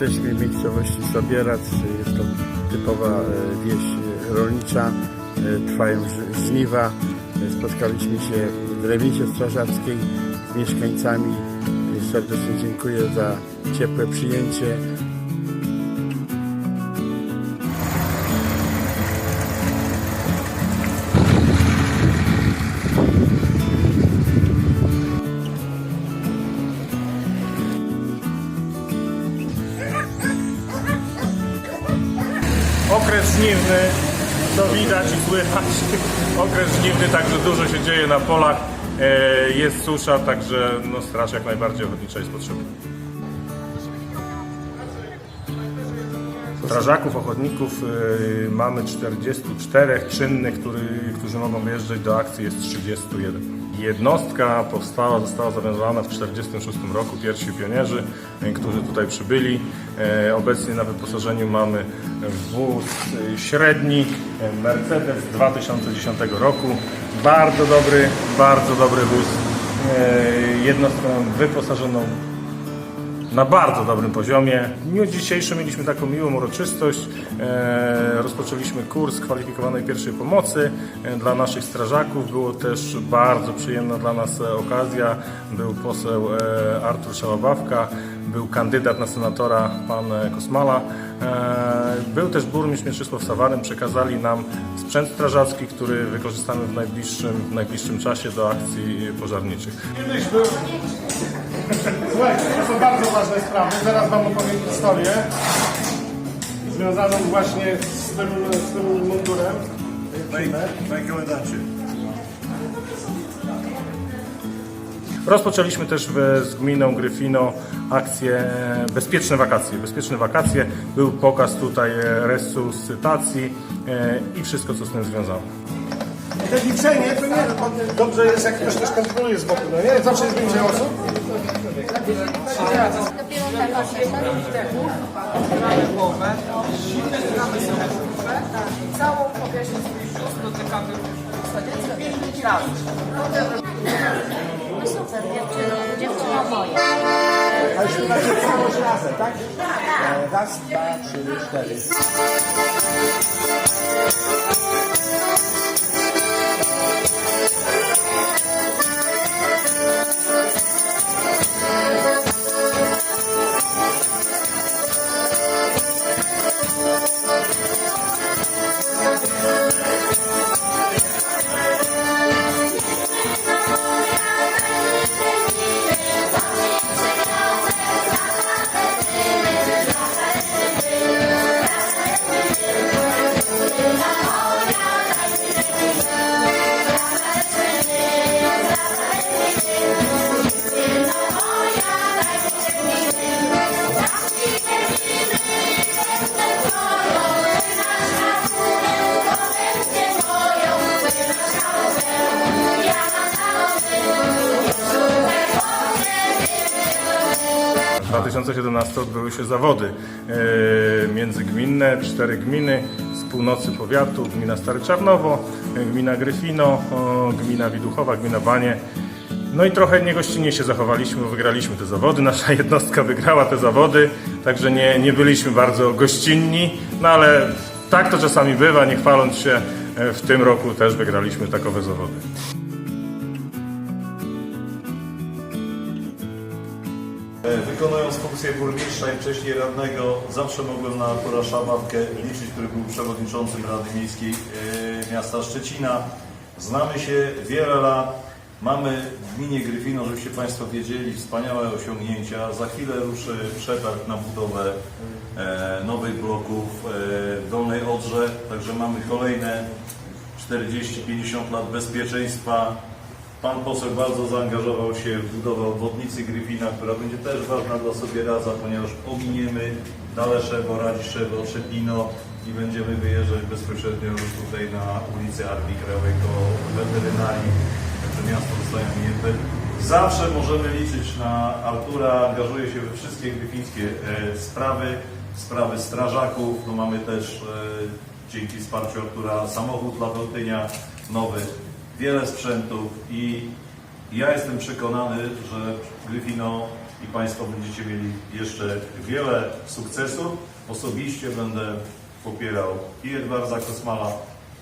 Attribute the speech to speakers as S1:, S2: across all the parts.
S1: Jesteśmy w miejscowości Sobierac. Jest to typowa e, wieś e, rolnicza. E, Trwają żniwa. Spotkaliśmy się w Remicie Strażackiej z mieszkańcami. Serdecznie dziękuję za ciepłe przyjęcie.
S2: Żniwny, to widać i słychać. Okres żniwny, także dużo się dzieje na polach. E, Jest susza, także no, straż jak najbardziej ochotnicza jest potrzebna. Strażaków, ochotników y, mamy 44 czynnych, który, którzy mogą wyjeżdżać do akcji jest 31. Jednostka powstała, została zawiązana w 1946 roku, pierwsi pionierzy, y, którzy tutaj przybyli. E, Obecnie na wyposażeniu mamy wóz y, średni, y, Mercedes z 2010 roku. Bardzo dobry, bardzo dobry wóz. Jednostką wyposażoną na bardzo dobrym poziomie. W dniu dzisiejszym mieliśmy taką miłą uroczystość. E, rozpoczęliśmy kurs kwalifikowanej pierwszej pomocy e, dla naszych strażaków. Było też bardzo przyjemna dla nas e, okazja. Był poseł e, Artur Szałabawka, był kandydat na senatora pan e, Kosmala. E, był też burmistrz Mieczysław Sawaryn. Przekazali nam sprzęt strażacki, który wykorzystamy w najbliższym, w najbliższym czasie do akcji pożarniczych.
S3: Kiedyś był... Słuchajcie, to są bardzo ważne sprawy. Zaraz Wam opowiem historię związaną właśnie z tym, z tym mundurem.
S4: Panie komendancie.
S2: Rozpoczęliśmy też w, z gminą Gryfino akcję Bezpieczne Wakacje. Bezpieczne Wakacje. Był pokaz tutaj e, resuscytacji e, i wszystko, co z tym związane.
S3: Te liczenie to nie dobrze jest, jak ktoś też kontroluje z boku, no nie? Zawsze jest więcej osób.
S5: Dopiero teraz Całą powierzchnię dotykamy pięć razy. Super, dziewczyno, dziewczyna moja.
S3: A już macie całość razem, tak? E, Raz, dwa, trzy, cztery.
S2: 2017 odbyły się zawody e, międzygminne, cztery gminy z północy powiatu, gmina Stare Czarnowo, e, gmina Gryfino, gmina Widuchowa, gmina Banie. No i trochę niegościnnie się zachowaliśmy, bo wygraliśmy te zawody. Nasza jednostka wygrała te zawody, także nie, nie byliśmy bardzo gościnni, no ale tak to czasami bywa, nie chwaląc się, e, w tym roku też wygraliśmy takowe zawody.
S4: Wykonując funkcję burmistrza i wcześniej radnego, zawsze mogłem na Artura Szamawkę liczyć, który był przewodniczącym Rady Miejskiej e, miasta Szczecina. Znamy się wiele lat. Mamy w gminie Gryfino, żebyście Państwo wiedzieli, wspaniałe osiągnięcia. Za chwilę ruszy przetarg na budowę e, nowych bloków e, w Dolnej Odrze, także mamy kolejne 40-50 lat bezpieczeństwa. Pan poseł bardzo zaangażował się w budowę obwodnicy Gryfina, która będzie też ważna dla sobie raza, ponieważ ominiemy Daleszewo, Radziszewo, Czepino i będziemy wyjeżdżać bezpośrednio już tutaj na ulicę Armii Krajowej koło weterynarii, także miasto zostaje ominięte. Zawsze możemy liczyć na Artura, angażuje się we wszystkie gryfińskie e, sprawy, sprawy strażaków, no mamy też e, dzięki wsparciu Artura samochód dla Bełtynia nowy wiele sprzętów i ja jestem przekonany, że Gryfino i Państwo będziecie mieli jeszcze wiele sukcesów. Osobiście będę popierał i Edwarda Kosmala,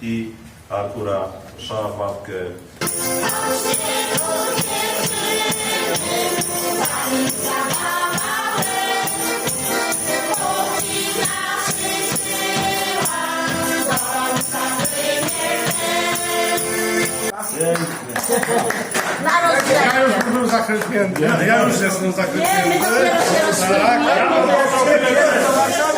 S4: i Artura Szałapkę.
S5: Na
S3: już byłem zachętnięty. Ja już jestem
S5: Nie, my
S3: zachętnięty.
S5: dopiero się rozkręcamy.